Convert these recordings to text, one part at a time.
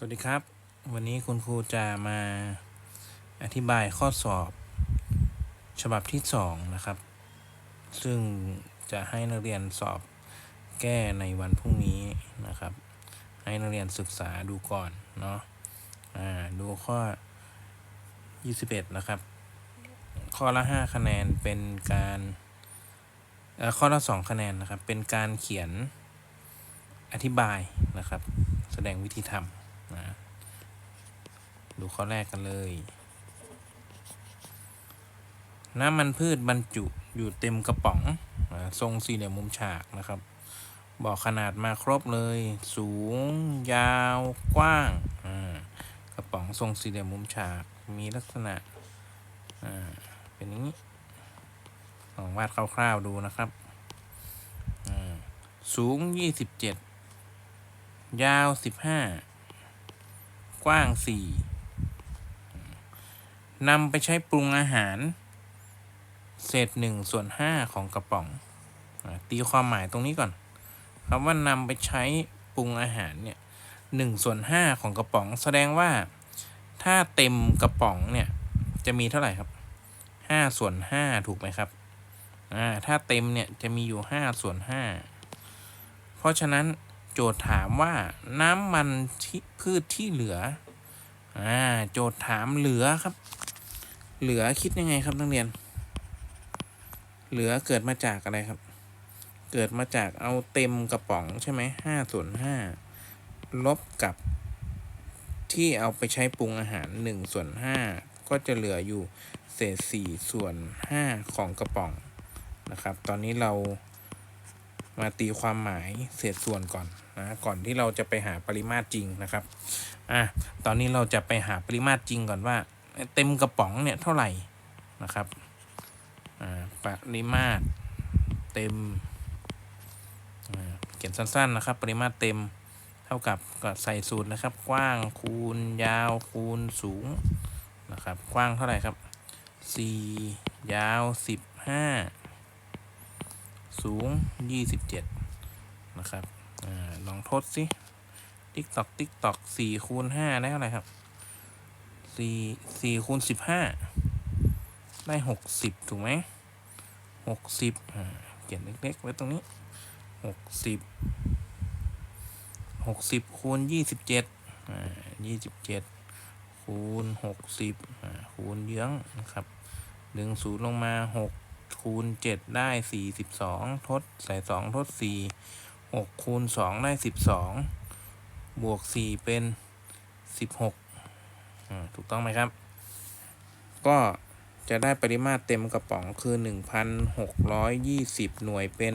สวัสดีครับ วันนี้คุณครูจะมาอธิบายข้อสอบฉบับที่สองนะครับ ซึ่งจะให้นักเรียนสอบแก้ในวันพรุ่งนี้นะครับ ให้นักเรียนศึกษาดูก่อนเนาะอ่าดูข้อ 21 นะครับ ข้อละ 5 คะแนนเป็นการข้อละ 2 คะแนนนะครับ เป็นการเขียนอธิบายนะครับ แสดงวิธีทำ นะดูข้อแรกกันเลย น้ำมันพืชบรรจุอยู่เต็มกระป๋องอาทรงสี่เหลี่ยมมุมฉากนะครับ บอกขนาดมาครบเลย สูง ยาว กว้างกระป๋องทรงสี่เหลี่ยมมุมฉากมีลักษณะเป็นอย่างนี้ลองวาดคร่าวๆดูนะครับอ่าสูง 27 ยาว 15 กว้าง4นำไปใช้ปรุงอาหาร เศษ1ส่วน5ของกระป๋อง ตีความหมายตรงนี้ก่อนคำว่านำไปใช้ปรุงอาหารเนี่ย1ส่วน5ของกระป๋อง แสดงว่าถ้าเต็มกระป๋องเนี่ยจะมีเท่าไหร่ครับ5ส่วน5ถูกไหมครับอ่าถ้าเต็มเนี่ยจะมีอยู่5ส่วน5เพราะฉะนั้น โจทย์ถามว่าน้ำมันที่พืชที่เหลืออ่าโจทย์ถามเหลือครับ เหลือคิดยังไงครับนักเรียน เหลือเกิดมาจากอะไรครับ เกิดมาจากเอาเต็มกระป๋องใช่ไหมห้าส่วนห้าลบกับ ที่เอาไปใช้ปรุงอาหารหนึ่งส่วนห้าก็จะเหลืออยู่เศษสี่ส่วนห้าของกระป๋องนะครับ ตอนนี้เรามาตีความหมายเศษส่วนก่อน นะก่อนที่เราจะไปหาปริมาตรจริงนะครับอะตอนนี้เราจะไปหาปริมาตรจริงก่อนว่า เต็มกระป๋องเนี่ยเท่าไหร่นะครับอ่าปริมาตรเต็มเขียนสั้นๆนะครับ ปริมาตรเต็มเท่ากับก็ใส่สูตรนะครับ กว้างคูณยาวคูณสูงนะครับ กว้างเท่าไหร่ครับ 4 ยาว 15 สูง 27 นะครับ อลองทดสิติ๊กตอกติ๊กตอกสี่คูณห้าได้เท่าไหร่ครับสี่สี่คูณสิบห้าได้หกสิบถูกไหมหกสิบเขียนเล็กๆไว้ตรงนี้หกสิบหกสิบคูณยี่สิบเจ็ดยี่สิบเจ็ดคูณหกสิบคูณเยื้องนะครับดึงศูนย์ลงมาหกคูณเจ็ดได้สี่สิบสองทดใส่สองทดสี่ หกคูณสองได้สิบสองบวกสี่เป็นสิบหกถูกต้องไหมครับ ก็จะได้ปริมาตรเต็มกระป๋องคือหนึ่งพันหกร้อยยี่สิบหน่วยเป็น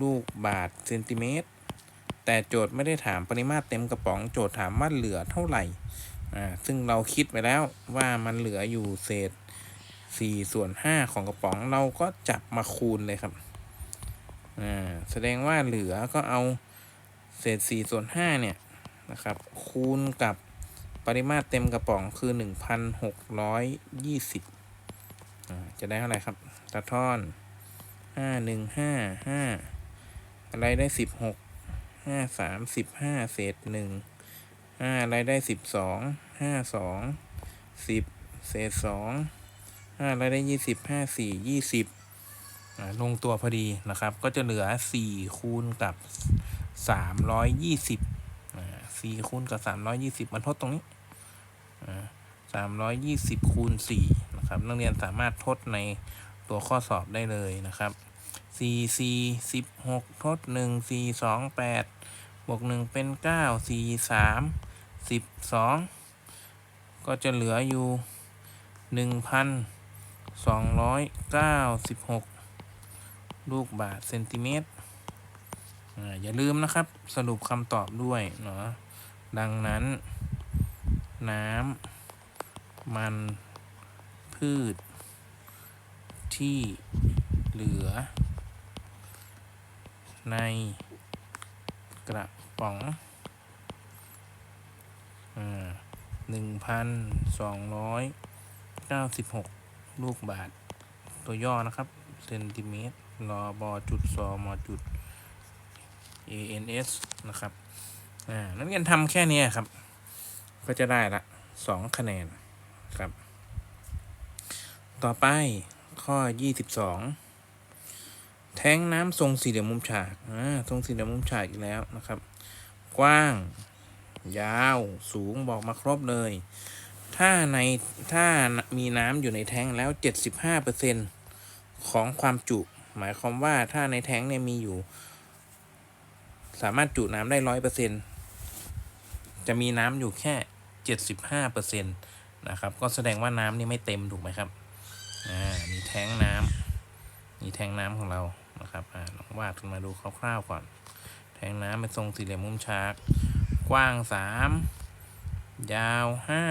ลูกบาทเซนติเมตร แต่โจทย์ไม่ได้ถามปริมาตรเต็มกระป๋อง โจทย์ถามว่าเหลือเท่าไหร่อ่าซึ่งเราคิดไปแล้วว่ามันเหลืออยู่เศษสี่ส่วนห้าของกระป๋องเราก็จับมาคูณเลยครับ อ่าแสดงว่าเหลือก็เอาเศษสี่ส่วนห้าเนี่ยนะครับ คูณกับปริมาตรเต็มกระป๋องคือ 1,620อ่าจะได้เท่าไหร่ครับตะท่อน 5155 อะไรได้ 16 53 15 เศษ 1 5 อะไรได้ 12 52 10 เศษ 2 5 อะไรได้ 20 54 20 ลงตัวพอดีนะครับ ก็จะเหลือ 4 คูณกับ 320 4คูณกับ 320 มันทดตรงนี้ 320 คูณ 4 นะครับ นักเรียนสามารถทดในตัวข้อสอบได้เลยนะครับ 4 4 16 ทด 1 4 2 8 บวก 1 เป็น 9 4 3 12 ก็จะเหลืออยู่ 1,296 ลูกบาทเซนติเมตรอย่าลืมนะครับ สรุปคำตอบด้วยเนาะดังนั้น น้ำมันพืช ที่เหลือ ในกระป๋องหนึ่งพันสองร้อยเก้าสิบหกลูกบาท ตัวย่อนะครับ เซนติเมตร รอบอจุดซอมอจุด ANS นะครับ อ่า นักเรียนทำแค่นี้ครับ ก็จะได้ละสองคะแนนครับ ต่อไปข้อยี่สิบสองแท้งน้ำทรงสี่เหลี่ยมมุมฉาก อ่า ทรงสี่เหลี่ยมมุมฉากอีกแล้วนะครับ กว้าง ยาว สูงบอกมาครบเลย ถ้าใน ถ้ามีน้ำอยู่ในแท้งแล้ว75%ของความจุ หมายความว่าถ้าในแท้งเนี่ยมีอยู่ สามารถจุน้ำได้ร้อยเปอร์เซ็นจะมีน้ำอยู่แค่75%นตนะครับ ก็แสดงว่าน้ำนี่ไม่เต็มถูกไหมครับ อ่า มีแท้งน้ำมีแท้งน้ำของเรา นะครับ อ่า ลองวาดขึ้นมาดูคร่าวๆก่อน แท้งน้ำเป็นทรงสี่เหลี่ยมมุมฉาก กว้างสามยาวห้า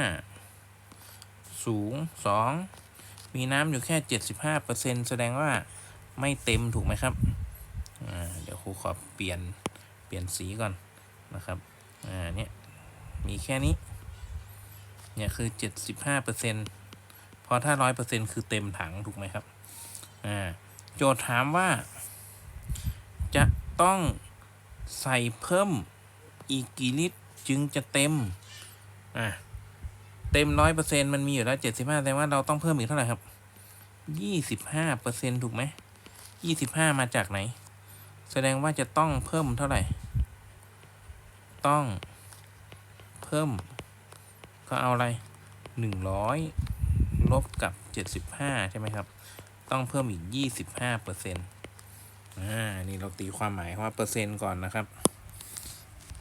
สูงสองมีน้ำอยู่แค่เจ็ดสิบห้าเปอร์เซ็นแสดงว่า ไม่เต็มถูกไหมครับเดี๋ยวครูขอเปลี่ยนเปลี่ยนสีก่อนนะครับอ่าเนี่ยมีแค่นี้เนี่ยคือเจ็ดสิบห้าเปอร์เซ็นพอถ้าร้อยเปอร์เซ็นคือเต็มถังถูกไหมครับอ่าโจทย์ถามว่า จะต้องใส่เพิ่มอีกกี่ลิตรจึงจะเต็มอะเต็มร้อยเปอร์เซ็นมันมีอยู่แล้วเจ็ดสิบห้าแสดงว่าเราต้องเพิ่มอีกเท่าไหร่ครับยี่สิบห้าเปอร์เซ็นถูกไหม ยี่สิบห้ามาจากไหน แสดงว่าจะต้องเพิ่มเท่าไหร่ ต้อง เพิ่ม ก็เอาอะไรหนึ่งร้อยลบกับเจ็ดสิบห้าใช่ไหมครับ ต้องเพิ่มอีกยี่สิบห้าเปอร์เซ็นต์อ่า นี่เราตีความหมายว่าเปอร์เซ็นต์ก่อนนะครับ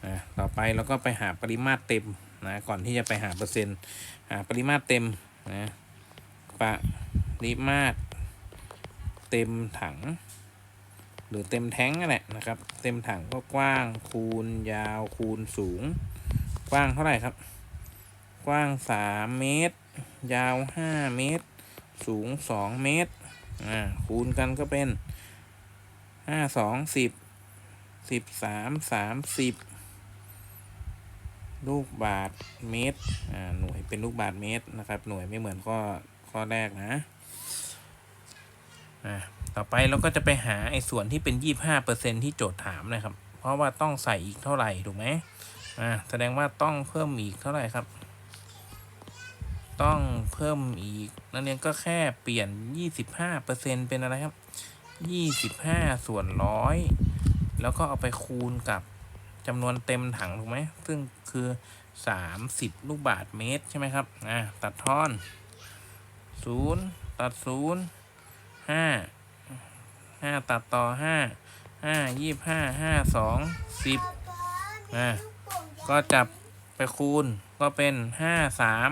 อ่า ต่อไปเราก็ไปหาปริมาตรเต็มนะ ก่อนที่จะไปหาเปอร์เซ็นต์ หาปริมาตรเต็มนะ ปริมาตร เต็มถัง หรือเต็มแท้งนั่นแหละนะครับ เต็มถังก็กว้างคูณยาวคูณสูง กว้างเท่าไหร่ครับ กว้างสามเมตร ยาวห้าเมตร สูงสองเมตรอ่าคูณกันก็เป็นห้าสองสิบสิบสามสามสิบลูกบาทเมตรอ่าหน่วยเป็นลูกบาทเมตรนะครับ หน่วยไม่เหมือนข้อข้อแรกนะ อ่าต่อไปเราก็จะไปหาไอ้ส่วนที่เป็นยี่ห้าเปอร์เซ็นที่โจทย์ถามนะครับ เพราะว่าต้องใส่อีกเท่าไหร่ถูกไหมอ่าแสดงว่าต้องเพิ่มอีกเท่าไหร่ครับ ต้องเพิ่มอีกนักเรียนก็แค่เปลี่ยนยี่สิบห้าเปอร์เซ็นเป็นอะไรครับยี่สิบห้าส่วนร้อยแล้วก็เอาไปคูณกับจำนวนเต็มถังถูกไหมซึ่งคือสามสิบลูกบาทเมตรใช่ไหมครับอ่าตัดทอนศูนย์ตัดศูนย์ ห้าห้าตัดต่อห้าห้ายี่ห้าห้าสองสิบอ่าก็จับไปคูณก็เป็นห้าสาม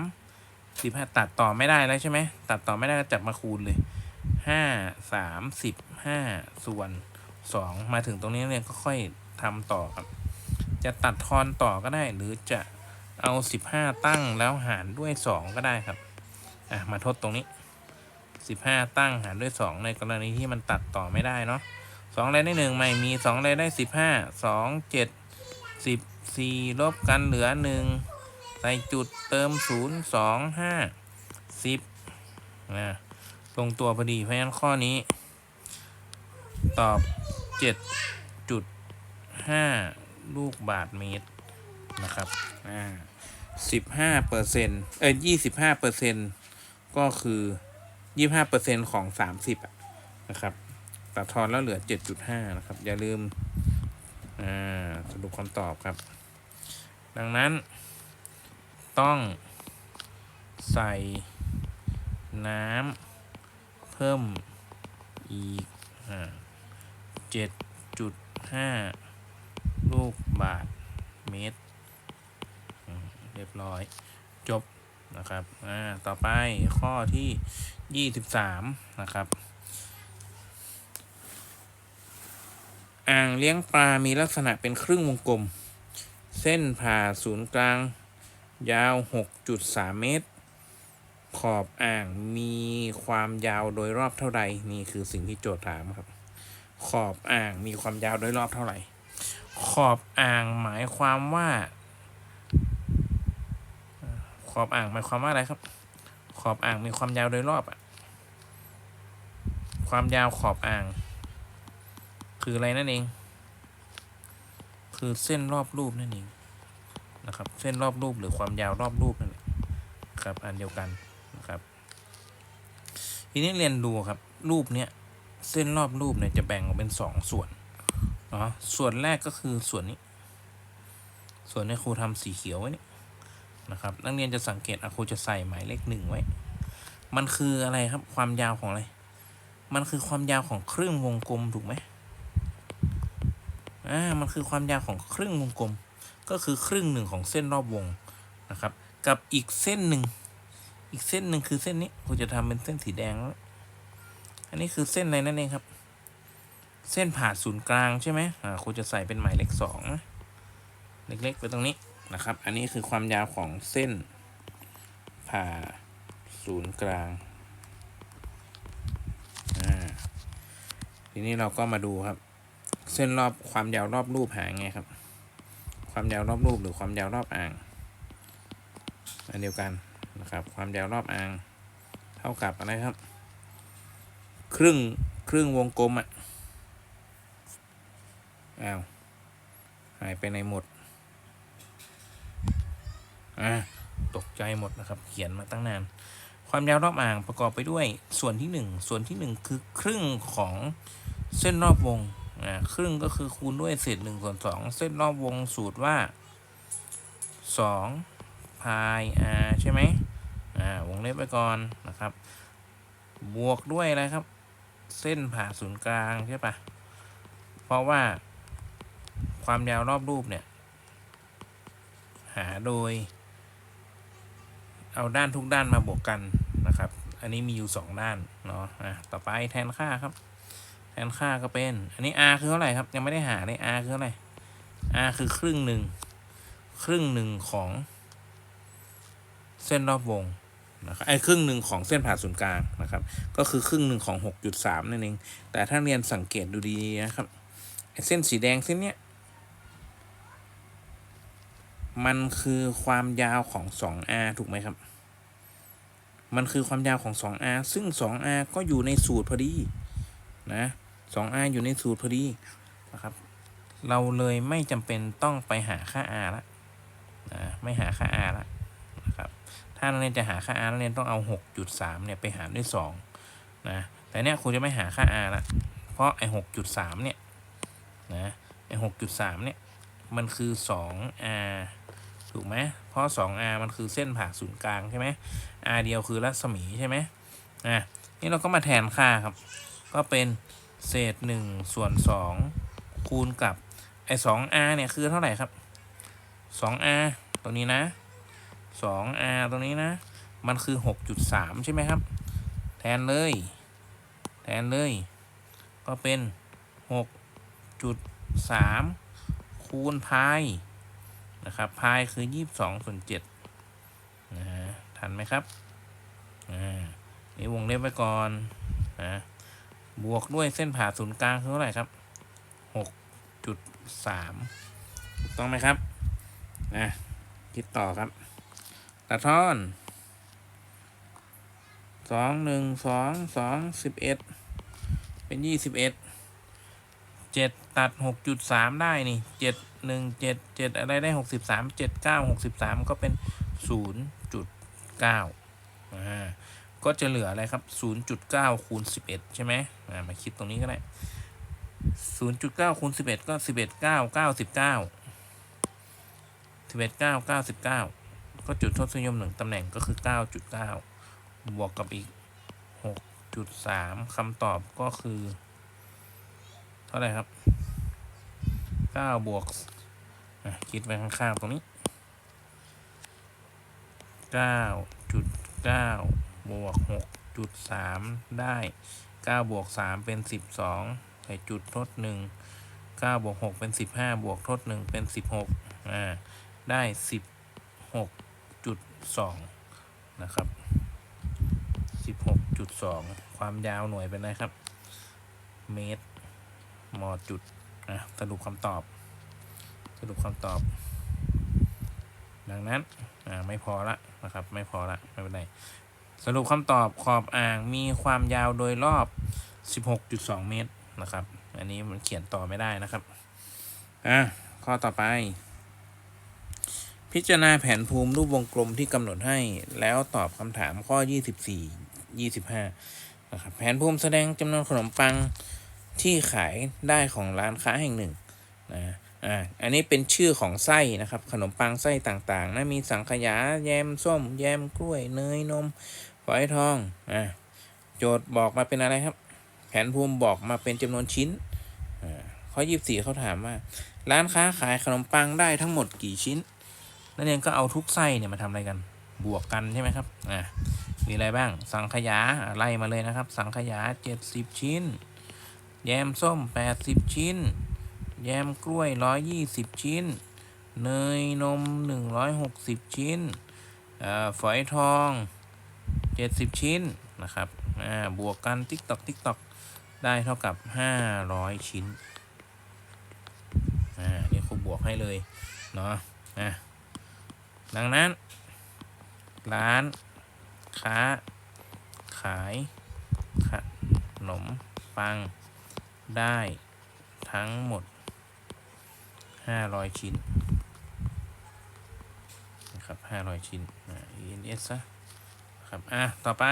สิบห้าตัดต่อไม่ได้แล้วใช่ไหมตัดต่อไม่ได้ก็จับมาคูณเลยห้าสามสิบห้าส่วนสองมาถึงตรงนี้เนี่ยก็ค่อยทำต่อครับ จะตัดทอนต่อก็ได้ หรือจะเอาสิบห้าตั้งแล้วหารด้วยสองก็ได้ครับอะมาทดตรงนี้ สิบห้าตั้งหารด้วยสองในกรณีที่มันตัดต่อไม่ได้เนาะสองอะไรได้หนึ่งไม่มีสองอะไรได้สิบห้าสองเจ็ดสิบสี่ลบกันเหลือหนึ่งใส่จุดเติมศูนย์สองห้าสิบนะตรงตัวพอดีเพราะฉะนั้นข้อนี้ ตอบเจ็ดจุดห้าลูกบาทเมตรนะครับอ่าสิบห้าเปอร์เซ็นต์เอ้ยยี่สิบห้าเปอร์เซ็นต์ก็คือ ยี่ห้าเปอร์เซ็นต์ของสามสิบนะครับตัดทอนแล้วเหลือเจ็ดจุดห้านะครับ อย่าลืมอ่าสรุปคำตอบครับ ดังนั้น ต้องใส่น้ำเพิ่มอีกอ่าเจ็ดจุดห้าลูกบาทเมตร เรียบร้อย นะครับอ่าต่อไปข้อที่ยี่สิบสามนะครับอ่างเลี้ยงปลา มีลักษณะเป็นครึ่งวงกลม เส้นผ่าศูนย์กลาง ยาว 6.3 เมตร ขอบอ่างมีความยาวโดยรอบเท่าใด นี่คือสิ่งที่โจทย์ถามครับ ขอบอ่างมีความยาวโดยรอบเท่าไหร่ ขอบอ่างหมายความว่า อบอ่างหมายความว่าอะไรครับ ขอบอ่างมีความยาวโดยรอบอะความยาวขอบอ่าง คืออะไรนั่นเอง คือเส้นรอบรูปนั่นเองนะครับ เส้นรอบรูปหรือความยาวรอบรูปนั่นแหละครับอันเดียวกันนะครับ ทีนี้เรียนดูครับ รูปเนี้ยเส้นรอบรูปเนี่ยจะแบ่งออกเป็นสองส่วนเนาะส่วนแรกก็คือส่วนนี้ ส่วนนี้ครูทำสีเขียวไว้นี่ นะครับ นักเรียนจะสังเกตอครูจะใส่หมายเลขหนึ่งไว้ มันคืออะไรครับความยาวของอะไร มันคือความยาวของครึ่งวงกลมถูกไหมอ่ามันคือความยาวของครึ่งวงกลม ก็คือครึ่งหนึ่งของเส้นรอบวงนะครับ กับอีกเส้นหนึ่งอีกเส้นหนึ่งคือเส้นนี้ครูจะทำเป็นเส้นสีแดงแล้วอันนี้คือเส้นอะไรนั่นเองครับ เส้นผ่าศูนย์กลางใช่ไหมอ่าครูจะใส่เป็นหมายเลขสองเล็กๆไปตรงนี้ นะครับ อันนี้คือความยาวของเส้น ผ่าศูนย์กลาง ทีนี้เราก็มาดูครับ เส้นรอบความยาวรอบรูปหาไงครับ ความยาวรอบรูปหรือความยาวรอบอ่าง อันเดียวกันนะครับ ความยาวรอบอ่าง เท่ากับอะไรครับ ครึ่งครึ่งวงกลมอะ่ะ อ้าว หายไปในหมด อ่าตกใจหมดนะครับ เขียนมาตั้งนาน ความยาวรอบอ่างประกอบไปด้วยส่วนที่หนึ่งส่วนที่หนึ่งคือครึ่งของเส้นรอบวงอ่าครึ่งก็คือคูณด้วยเศษหนึ่งส่วนสองเส้นรอบวงสูตรว่าสองพายอาใช่ไหมอ่าวงเล็บไปก่อนนะครับ บวกด้วยอะไรครับ เส้นผ่าศูนย์กลางใช่ปะเพราะว่าความยาวรอบรูปเนี่ย หาโดย เอาด้านทุกด้านมาบวกกันนะครับ อันนี้มีอยู่สองด้านเนาะอะต่อไปแทนค่าครับ แทนค่าก็เป็น อันนี้ r คือเท่าไหร่ครับยังไม่ได้หาเลย r คือเท่าไหร่ r คือครึ่งหนึ่งครึ่งหนึ่งของเส้นรอบวงนะครับไอ้ครึ่งหนึ่งของเส้นผ่าศูนย์กลางนะครับ ก็คือครึ่งหนึ่งของ 6.3 นั่นเอง แต่ถ้าเรียนสังเกตดูดีนะครับเส้นสีแดงเส้นเนี้ย มันคือความยาวของ 2r ถูกไหมครับ มันคือความยาวของ 2r ซึ่ง 2r ก็อยู่ในสูตรพอดีนะ 2r อยู่ในสูตรพอดีนะครับ เราเลยไม่จำเป็นต้องไปหาค่า r ละนะไม่หาค่า r ละนะครับ ถ้านักเรียนจะหาค่า r นักเรียนต้องเอา 6.3เนี่ยไปหารด้วย2นะแต่เนี้ยครูจะไม่หาค่า r ละเพราะไอ้6.3เนี่ยนะไอ้6.3เนี่ยมันคือ 2r ถูกไหมเพราะ 2r มันคือเส้นผ่าศูนย์กลางใช่ไหม r เดียวคือรัศมีใช่ไหมอะนี่เราก็มาแทนค่าครับ ก็เป็นเศษ 1 ส่วน 2 คูณกับไอ้ 2r เนี่ยคือเท่าไหร่ครับ 2r ตรงนี้นะ 2r ตรงนี้นะ มันคือ 6.3 ใช่ไหมครับ แทนเลย แทนเลย ก็เป็น 6.3 คูณพาย นะครับพายคือ22ส่วน7นะฮะทันไหมครับอ่านี่วงเล็บไว้ก่อนนะบวกด้วยเส้นผ่าศูนย์กลางคือเท่าไหร่ครับ6.3ถูกต้องไหมครับนะคิดต่อครับตะท่อนสองหนึ่งสองสองสิบเอ็ดเป็นยี่สิบเอ็ด เจ็ดตัดหกจุดสามได้นี่เจ็ดหนึ่งเจ็ดเจ็ดอะไรได้หกสิบสามเจ็ดเก้าหกสิบสามก็เป็นศูนย์จุดเก้าอ่าก็จะเหลืออะไรครับศูนย์จุดเก้าคูณสิบเอ็ดใช่ไหมอ่ามาคิดตรงนี้ก็ได้ศูนย์จุดเก้าคูณสิบเอ็ดก็สิบเอ็ดเก้าเก้าสิบเก้าสิบเอ็ดเก้าเก้าสิบเก้าก็จุดทศนิยมหนึ่งตำแหน่งก็คือ9.9บวกกับอีก6.3คำตอบก็คือ ท่าไหร่ครับ9บวกคิดไว้ข้างๆตรงนี้9.9บวก6.3ได้9บวก3เป็น12ใส่จุดทด1 9บวก6เป็น15บวกทด1เป็น16อ่าได้16จุดสองนะครับสิบหกจุดสองความยาวหน่วยเป็นไรครับ เมตร มอจุดอะสรุปคำตอบ สรุปคำตอบ ดังนั้นไม่พอละนะครับ ไม่พอละไม่เป็นไรสรุปคำตอบขอบอ่างมีความยาวโดยรอบ 16.2 เมตรนะครับ อันนี้มันเขียนต่อไม่ได้นะครับ อะ ข้อต่อไป พิพิจารณาแผนภูมิรูปวงกลมที่กำหนดให้แล้วตอบคำถามข้อ 24 25นะครับ แผนภูมิแสดงจำนวนขนมปัง ที่ขายได้ของร้านค้าแห่งหนึ่งนะอ่าอันนี้เป็นชื่อของไส้นะครับ ขนมปังไส้ต่างๆนะมีสังขยาแยมส้ม แยมกล้วยเนยนมฝอยทองอ่าโจทย์บอกมาเป็นอะไรครับ แผนภูมิบอกมาเป็นจำนวนชิ้นอ่าข้อ24เขาถามว่า ร้านค้าขายขนมปังได้ทั้งหมดกี่ชิ้นนักเรียนก็เอาทุกไส้เนี่ยมาทำอะไรกันบวกกันใช่ไหมครับอ่ามีอะไรบ้างสังขยาอะไล่มาเลยนะครับ สังขยา 70 ชิ้น แยมส้ม 80 ชิ้น แยมกล้วย 120 ชิ้น เนยนม 160 ชิ้นฝอยทอง 70 ชิ้นนะครับบวกกันติ๊กตอกติ๊กตอกได้เท่ากับ 500 ชิ้นอ่านี่ครูบวกให้เลย เนาะอะดังนั้น ร้าน ค้า ขายขนมปัง ได้ทั้งหมด 500 ชิ้นนะครับ 500 ชิ้นอ่า ENS ซะครับ อะ ต่อไป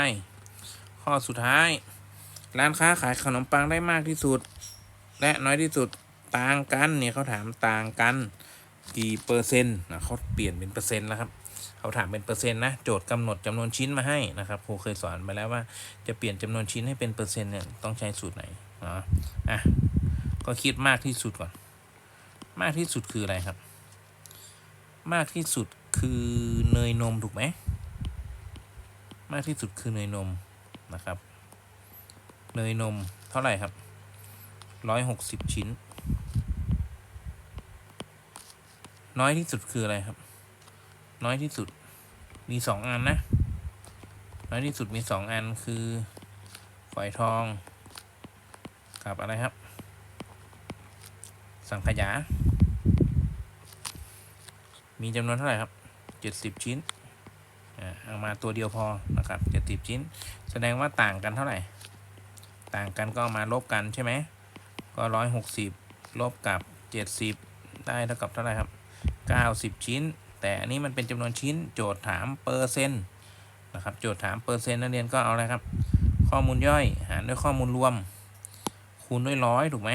ข้อสุดท้าย ร้านค้าขายขนมปังได้มากที่สุด และน้อยที่สุดต่างกันเนี่ยเขาถามต่างกันกี่เปอร์เซ็นต์นะเขาเปลี่ยนเป็นเปอร์เซ็นต์แล้วครับเขาถามเป็นเปอร์เซ็นต์นะโจทย์กำหนดจำนวนชิ้นมาให้นะครับครูเคยสอนไปแล้วว่าจะเปลี่ยนจำนวนชิ้นให้เป็นเปอร์เซ็นต์เนี่ยต้องใช้สูตรไหน เนาะอะก็คิดมากที่สุดก่อน มากที่สุดคืออะไรครับ มากที่สุดคือเนยนมถูกไหมมากที่สุดคือเนยนมนะครับ เนยนมเท่าไหร่ครับร้อยหกสิบชิ้น น้อยที่สุดคืออะไรครับ น้อยที่สุดมีสองอันนะ น้อยที่สุดมีสองอันคือฝอยทอง กับอะไรครับ สังขยา มีจำนวนเท่าไหร่ครับเจ็ดสิบชิ้นอ่าเอามาตัวเดียวพอนะครับเจ็ดสิบชิ้น แสดงว่าต่างกันเท่าไหร่ ต่างกันก็มาลบกันใช่ไหมก็ร้อยหกสิบลบกับเจ็ดสิบได้เท่ากับเท่าไหร่ครับเก้าสิบชิ้น แต่อันนี้มันเป็นจำนวนชิ้นโจทย์ถามเปอร์เซ็นต์นะครับโจทย์ถามเปอร์เซ็นต์นักเรียนก็เอาอะไรครับ ข้อมูลย่อยหารด้วยข้อมูลรวม คูณด้วยร้อยถูกไหม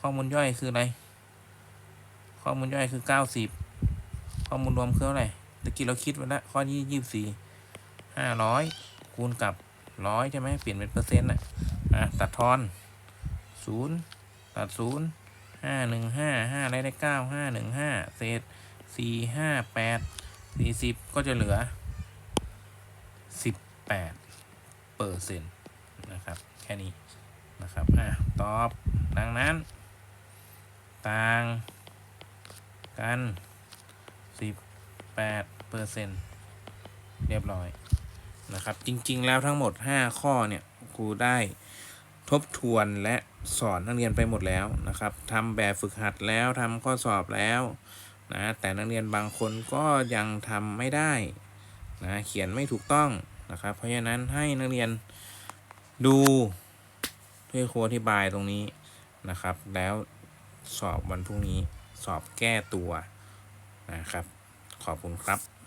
ข้อมูลย่อยคืออะไร ข้อมูลย่อยคือเก้าสิบข้อมูลรวมคือเท่าไร่ตะกี้เราคิดไว้แล้วข้อที่ยี่สิบสี่ห้าร้อยคูณกับร้อยใช่ไหมเปลี่ยนเป็นเปอร์เซ็นต์อะอะตัดทอนศูนย์ตัดศูนย์ห้าหนึ่งห้าห้าได้ได้เก้าห้าหนึ่งห้าเศษสี่ห้าแปดสี่สิบก็จะเหลือสิบแปดเปอร์เซ็นต์นะครับ แค่นี้ นะครับอะตอบ ดังนั้น ต่างกันสิบแปดเปอร์เซ็นต์เรียบร้อยนะครับ จริงๆแล้วทั้งหมด 5 ข้อเนี่ยครูได้ทบทวนและสอนนักเรียนไปหมดแล้วนะครับทำแบบฝึกหัดแล้วทำข้อสอบแล้วนะแต่นักเรียนบางคนก็ยังทำไม่ได้นะเขียนไม่ถูกต้องนะครับ เพราะฉะนั้นให้นักเรียนดู ที่ครูอธิบายตรงนี้นะครับ แล้วสอบวันพรุ่งนี้สอบแก้ตัวนะครับ ขอบคุณครับ